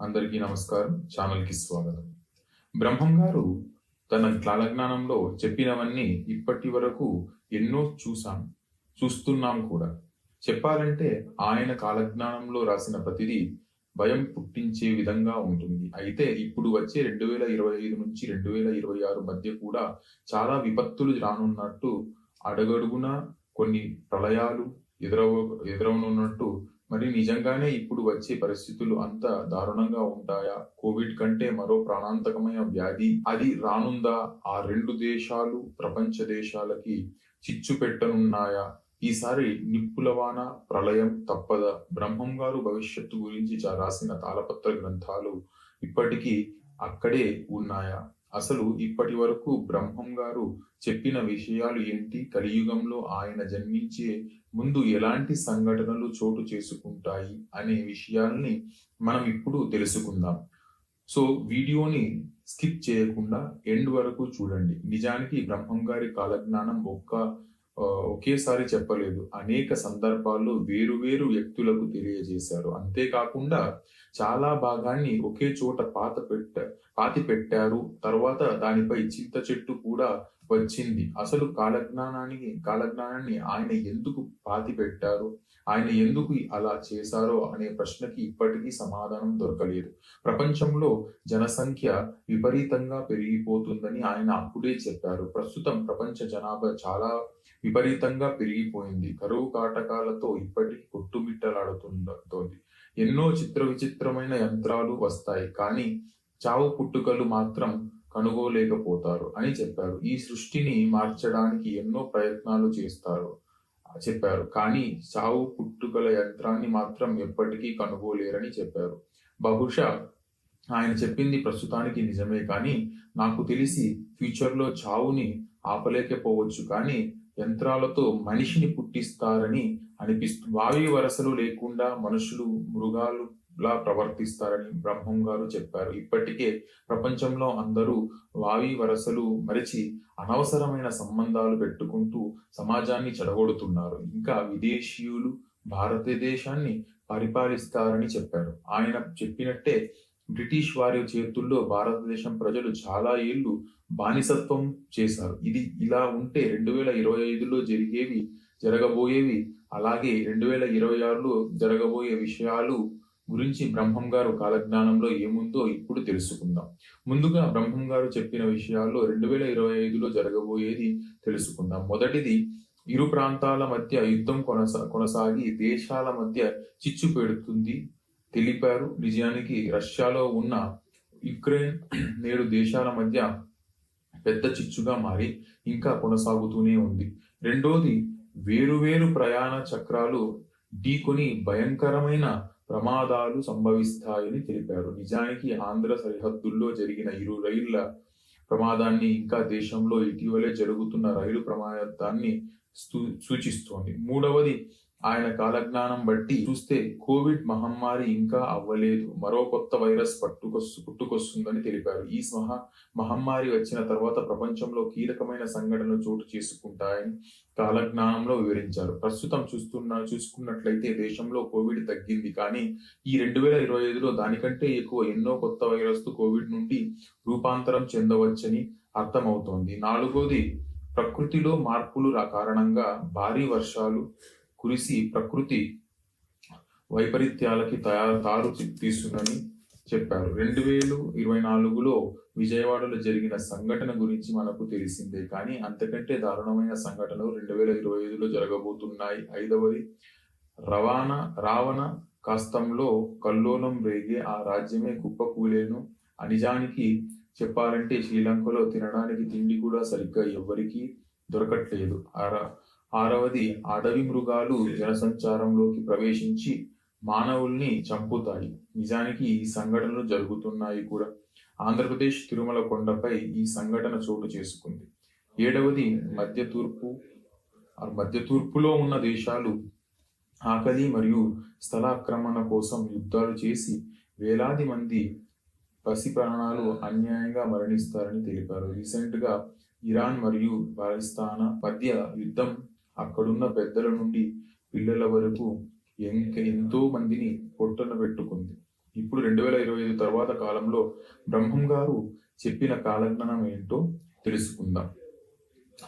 అందరికీ నమస్కారం. ఛానల్కి స్వాగతం. బ్రహ్మం గారు తన కాలజ్ఞానంలో చెప్పినవన్నీ ఇప్పటి వరకు ఎన్నో చూసాం చూస్తున్నాం కూడా. చెప్పాలంటే ఆయన కాలజ్ఞానంలో రాసిన ప్రతిదీ భయం పుట్టించే విధంగా ఉంటుంది. అయితే ఇప్పుడు వచ్చే రెండు వేల ఇరవై ఐదు నుంచి రెండు వేల ఇరవై ఆరు మధ్య కూడా చాలా విపత్తులు రానున్నట్టు అడగడుగున కొన్ని ప్రళయాలు ఎదురవ ఎదురవనున్నట్టు మరి నిజంగానే ఇప్పుడు వచ్చే పరిస్థితులు అంత దారుణంగా ఉంటాయా? కోవిడ్ కంటే మరో ప్రాణాంతకమైన వ్యాధి అది రానుందా? ఆ రెండు దేశాలు ప్రపంచ దేశాలకి చిచ్చు పెట్టనున్నాయా? ఈసారి నిప్పులవాన ప్రళయం తప్పదా? బ్రహ్మం గారు భవిష్యత్తు గురించి రాసిన తాళపత్ర గ్రంథాలు ఇప్పటికీ అక్కడే ఉన్నాయా? అసలు ఇప్పటి వరకు బ్రహ్మం గారు చెప్పిన విషయాలు ఏంటి? కలియుగంలో ఆయన జన్మించే ముందు ఎలాంటి సంఘటనలు చోటు చేసుకుంటాయి అనే విషయాల్ని మనం ఇప్పుడు తెలుసుకుందాం. సో వీడియోని స్కిప్ చేయకుండా ఎండ్ వరకు చూడండి. నిజానికి బ్రహ్మం గారి కాలజ్ఞానం ఒక్క ఒకేసారి చెప్పలేదు. అనేక సందర్భాల్లో వేరు వేరు వ్యక్తులకు తెలియజేశారు. అంతేకాకుండా చాలా భాగాన్ని ఒకే చోట పాత పెట్ట పాతి పెట్టారు. తర్వాత దానిపై చింత చెట్టు కూడా వచ్చింది. అసలు కాలజ్ఞానానికి కాలజ్ఞానాన్ని ఆయన ఎందుకు పాతి పెట్టారు? ఆయన ఎందుకు అలా చేశారో అనే ప్రశ్నకి ఇప్పటికీ సమాధానం దొరకలేదు. ప్రపంచంలో జనసంఖ్య విపరీతంగా పెరిగిపోతుందని ఆయన అప్పుడే చెప్పారు. ప్రస్తుతం ప్రపంచ జనాభా చాలా విపరీతంగా పెరిగిపోయింది. కరువు కాటకాలతో ఇప్పటికీ కొట్టుమిట్టలాడుతుంటుంది ఎన్నో చిత్ర విచిత్రమైన యంత్రాలు వస్తాయి. కానీ చావు పుట్టుకలు మాత్రం కనుగోలేకపోతారు అని చెప్పారు. ఈ సృష్టిని మార్చడానికి ఎన్నో ప్రయత్నాలు చేస్తారు చెప్పారు. కానీ చావు పుట్టుకల యంత్రాన్ని మాత్రం ఎప్పటికీ కనుగోలేరని చెప్పారు. బహుశా ఆయన చెప్పింది ప్రస్తుతానికి నిజమే కానీ నాకు తెలిసి ఫ్యూచర్లో చావుని ఆపలేకపోవచ్చు కానీ యంత్రాలతో మనిషిని పుట్టిస్తారని అనిపిస్తుంది వాయు వరసలు లేకుండా మనుషులు మృగాలు లా ప్రవర్తిస్తారని బ్రహ్మం గారు చెప్పారు. ఇప్పటికే ప్రపంచంలో అందరూ వావి వరసలు మరిచి అనవసరమైన సంబంధాలు పెట్టుకుంటూ సమాజాన్ని చెడగొడుతున్నారు. ఇంకా విదేశీయులు భారతదేశాన్ని పరిపాలిస్తారని చెప్పారు. ఆయన చెప్పినట్టే బ్రిటిష్ వారి చేతుల్లో భారతదేశం ప్రజలు చాలా ఏళ్ళు బానిసత్వం చేశారు. ఇది ఇలా ఉంటే రెండు వేల ఇరవై ఐదులో జరిగేవి జరగబోయేవి అలాగే రెండు వేల ఇరవై ఆరులో జరగబోయే విషయాలు గురించి బ్రహ్మం గారు కాలజ్ఞానంలో ఏముందో ఇప్పుడు తెలుసుకుందాం. ముందుగా బ్రహ్మం గారు చెప్పిన విషయాల్లో రెండు వేల ఇరవై ఐదులో జరగబోయేది తెలుసుకుందాం. మొదటిది ఇరు ప్రాంతాల మధ్య యుద్ధం కొనసా కొనసాగి దేశాల మధ్య చిచ్చు పెడుతుంది. తెలిపారు నిజానికి రష్యాలో ఉన్న యుక్రెయిన్ నేడు దేశాల మధ్య పెద్ద చిచ్చుగా మారి ఇంకా కొనసాగుతూనే ఉంది. రెండోది వేరువేరు ప్రయాణ చక్రాలు ఢీకొని భయంకరమైన ప్రమాదాలు సంభవిస్తాయని తెలిపారు. నిజానికి ఆంధ్ర సరిహద్దుల్లో జరిగిన ఇరు రైళ్ళ ప్రమాదాన్ని ఇంకా దేశంలో ఇటీవలే జరుగుతున్న రైలు ప్రమాదాన్ని సూచిస్తోంది. మూడవది ఆయన కాలజ్ఞానం బట్టి చూస్తే కోవిడ్ మహమ్మారి ఇంకా అవ్వలేదు. మరో కొత్త వైరస్ పట్టుకొస్తు పుట్టుకొస్తుందని తెలిపారు. ఈ మహా మహమ్మారి వచ్చిన తర్వాత ప్రపంచంలో కీలకమైన సంఘటనలు చోటు చేసుకుంటాయని కాలజ్ఞానంలో వివరించారు. ప్రస్తుతం చూస్తున్న చూసుకున్నట్లయితే దేశంలో కోవిడ్ తగ్గింది. కానీ ఈ రెండు వేల ఇరవై ఐదులో దానికంటే ఎక్కువ ఎన్నో కొత్త వైరస్ కోవిడ్ నుండి రూపాంతరం చెందవచ్చని అర్థమవుతోంది. నాలుగోది ప్రకృతిలో మార్పులు కారణంగా భారీ వర్షాలు కురిసి ప్రకృతి వైపరీత్యాలకి తయారు తారు తీస్తుందని చెప్పారు. రెండు వేలు ఇరవై నాలుగులో విజయవాడలో జరిగిన సంఘటన గురించి మనకు తెలిసిందే. కానీ అంతకంటే దారుణమైన సంఘటనలు రెండు వేల ఇరవై ఐదులో జరగబోతున్నాయి. ఐదవది రవాణా రావణ కాస్తంలో కల్లోలం రేగే ఆ రాజ్యమే కుప్పకూలేను అనిజానికి నిజానికి చెప్పాలంటే శ్రీలంకలో తినడానికి తిండి కూడా సరిగ్గా ఎవ్వరికీ దొరకట్లేదు. ఆ ఆరవది అడవి మృగాలు జనసంచారంలోకి ప్రవేశించి మానవుల్ని చంపుతాయి. నిజానికి ఈ సంఘటనలు జరుగుతున్నాయి కూడా. ఆంధ్రప్రదేశ్ తిరుమల కొండపై ఈ సంఘటన చోటు చేసుకుంది. ఏడవది మధ్య తూర్పు మధ్య తూర్పులో ఉన్న దేశాలు ఆకలి మరియు స్థలాక్రమణ కోసం యుద్ధాలు చేసి వేలాది మంది పసి ప్రాణాలు అన్యాయంగా మరణిస్తారని తెలిపారు. రీసెంట్గా ఇరాన్ మరియు పాకిస్తాన్ మధ్య యుద్ధం అక్కడున్న పెద్దల నుండి పిల్లల వరకు ఎంక ఎంతో మందిని పొట్టన పెట్టుకుంది. ఇప్పుడు రెండు వేల ఇరవై ఐదు తర్వాత కాలంలో బ్రహ్మం గారు చెప్పిన కాలజ్ఞానం ఏంటో తెలుసుకుందాం.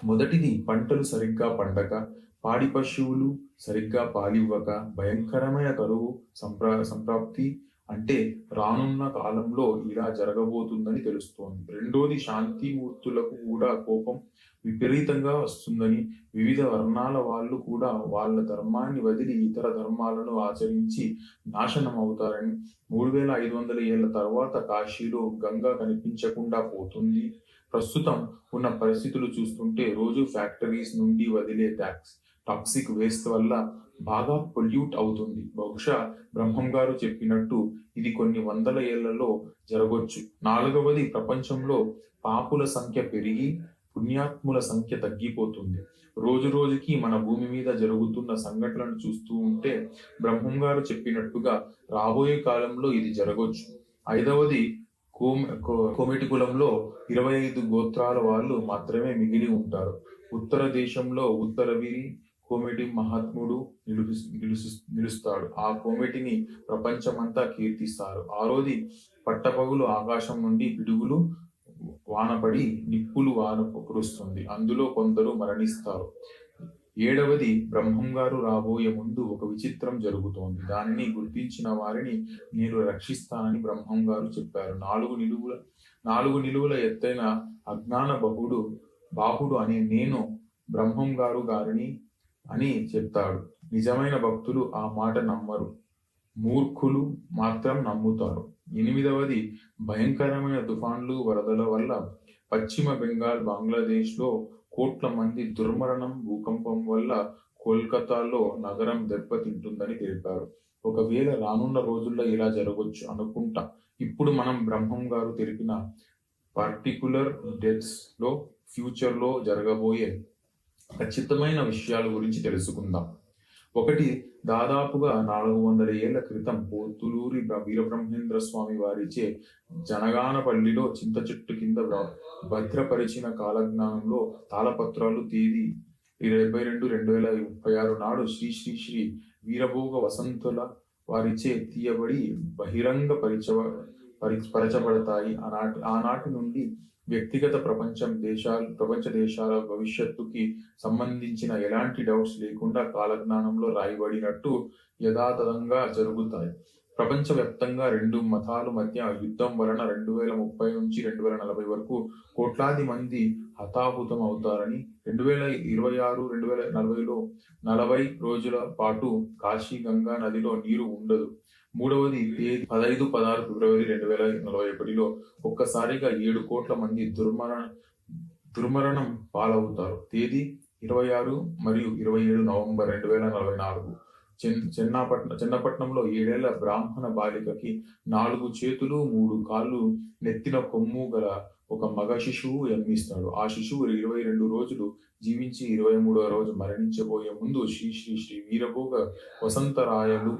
మొదటిది పంటలు సరిగ్గా పండక పాడి పశువులు సరిగ్గా పాలివ్వక భయంకరమైన కరువు సంప్రా సంప్రాప్తి అంటే రానున్న కాలంలో ఇలా జరగబోతుందని తెలుస్తోంది. రెండోది శాంతిమూర్తులకు కూడా కోపం విపరీతంగా వస్తుందని వివిధ వర్ణాల వాళ్ళు కూడా వాళ్ళ ధర్మాన్ని వదిలి ఇతర ధర్మాలను ఆచరించి నాశనం అవుతారని మూడు వేల ఐదు వందల ఏళ్ళ తర్వాత కాశీలో గంగా కనిపించకుండా పోతుంది. ప్రస్తుతం ఉన్న పరిస్థితులు చూస్తుంటే రోజు ఫ్యాక్టరీస్ నుండి వదిలే ట్యాక్స్ టాక్సిక్ వేస్ట్ వల్ల బాగా పొల్యూట్ అవుతుంది. బహుశా బ్రహ్మం గారు చెప్పినట్టు ఇది కొన్ని వందల ఏళ్ళలో జరగొచ్చు. నాలుగవది ప్రపంచంలో పాపుల సంఖ్య పెరిగి పుణ్యాత్ముల సంఖ్య తగ్గిపోతుంది. రోజు రోజుకి మన భూమి మీద జరుగుతున్న సంఘటనలను చూస్తూ ఉంటే బ్రహ్మం గారు చెప్పినట్టుగా రాబోయే కాలంలో ఇది జరగొచ్చు. ఐదవది కో- కోమిటి కులంలో ఇరవై ఐదు గోత్రాల వాళ్ళు మాత్రమే మిగిలి ఉంటారు. ఉత్తర దేశంలో ఉత్తరవీరి కోమిటి మహాత్ముడు నిలుపు నిలుసు నిలుస్తాడు. ఆ కోమిటిని ప్రపంచమంతా కీర్తిస్తారు. ఆరోది పట్టపగులు ఆకాశం నుండి పిడుగులు వానపడి నిప్పులు వాన కురుస్తుంది అందులో కొందరు మరణిస్తారు. ఏడవది బ్రహ్మం గారు రాబోయే ముందు ఒక విచిత్రం జరుగుతోంది. దానిని గుర్తించిన వారిని నేను రక్షిస్తానని బ్రహ్మం గారు చెప్పారు. నాలుగు నిలువుల నాలుగు నిలువుల ఎత్తైన అజ్ఞాన బహుడు బాహుడు అనే నేను బ్రహ్మం గారు గారిని అని చెప్తాడు. నిజమైన భక్తులు ఆ మాట నమ్మరు. మూర్ఖులు మాత్రం నమ్ముతారు. ఎనిమిదవది భయంకరమైన తుఫాన్లు వరదల వల్ల పశ్చిమ బెంగాల్ బంగ్లాదేశ్లో కోట్ల మంది దుర్మరణం భూకంపం వల్ల కోల్కతాలో నగరం దెబ్బతింటుందని తెలిపారు. ఒకవేళ రానున్న రోజుల్లో ఇలా జరగవచ్చు అనుకుంటా. ఇప్పుడు మనం బ్రహ్మం గారు తెలిపిన పర్టికులర్ డెత్స్లో ఫ్యూచర్లో జరగబోయే ఖచ్చితమైన విషయాల గురించి తెలుసుకుందాం. ఒకటి దాదాపుగా నాలుగు వందల ఏళ్ళ క్రితం పోతులూరి వీరబ్రహ్మేంద్ర స్వామి వారిచే జనగానపల్లిలో చింత చెట్టు కింద భద్రపరిచిన కాలజ్ఞానంలో తాళపత్రాలు తేదీ ఇరవై రెండు రెండు వేల ముప్పై ఆరు నాడు శ్రీ శ్రీ శ్రీ వీరభోగ వసంతుల వారిచే తీయబడి బహిరంగ పరిచ పరిచబడతాయి పరచబడతాయి. ఆనాటి ఆనాటి నుండి వ్యక్తిగత ప్రపంచం దేశాలు ప్రపంచ దేశాల భవిష్యత్తుకి సంబంధించిన ఎలాంటి డౌట్స్ లేకుండా కాలజ్ఞానంలో రాయబడినట్టు యథాతథంగా జరుగుతాయి. ప్రపంచవ్యాప్తంగా రెండు మతాల మధ్య యుద్ధం వలన రెండు వేల ముప్పై నుంచి రెండు వేల నలభై వరకు కోట్లాది మంది హతాహుతం అవుతారని రెండు వేల ఇరవై ఆరు రెండు వేల నలభైలో నలభై రోజుల పాటు కాశీ గంగా నదిలో నీరు ఉండదు. మూడవది తేదీ పదహైదు పదహారు ఫిబ్రవరి రెండు వేల నలభై ఒకటిలో ఒక్కసారిగా ఏడు కోట్ల మంది దుర్మరణ దుర్మరణం పాలవుతారు. తేదీ ఇరవై ఆరు మరియు ఇరవై ఏడు నవంబర్ రెండు వేల నలభై నాలుగు. చెన్ చెన్నాపట్నం చెన్నపట్నంలో ఏడేళ్ళ బ్రాహ్మణ బాలికకి నాలుగు చేతులు మూడు కాళ్ళు నెత్తిన కొమ్ము గల ఒక మగ శిశువు జన్మిస్తాడు. ఆ శిశువు ఇరవై రెండు రోజులు జీవించి ఇరవై మూడవ రోజు మరణించబోయే ముందు శ్రీ శ్రీ శ్రీ వీరభోగ వసంతరాయలు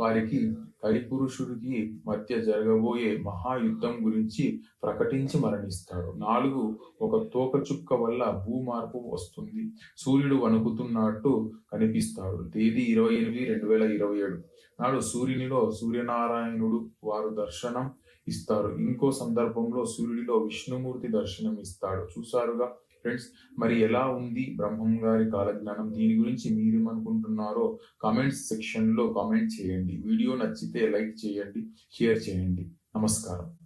వారికి కలిపురుషుడికి మధ్య జరగబోయే మహాయుద్ధం గురించి ప్రకటించి మరణిస్తాడు. నాలుగు ఒక తోక చుక్క వల్ల భూమార్పు వస్తుంది. సూర్యుడు వణుకుతున్నట్టు కనిపిస్తాడు. తేదీ ఇరవై ఎనిమిది రెండు వేల ఇరవై ఏడు. నాడు సూర్యునిలో సూర్యనారాయణుడు వారు దర్శనం ఇస్తారు. ఇంకో సందర్భంలో సూర్యుడిలో విష్ణుమూర్తి దర్శనం ఇస్తాడు చూసారుగా ఫ్రెండ్స్ మరి ఎలా ఉంది బ్రహ్మం గారి కాలజ్ఞానం? దీని గురించి మీరేమనుకుంటున్నారో కామెంట్స్ సెక్షన్లో కామెంట్ చేయండి. వీడియో నచ్చితే లైక్ చేయండి షేర్ చేయండి. నమస్కారం.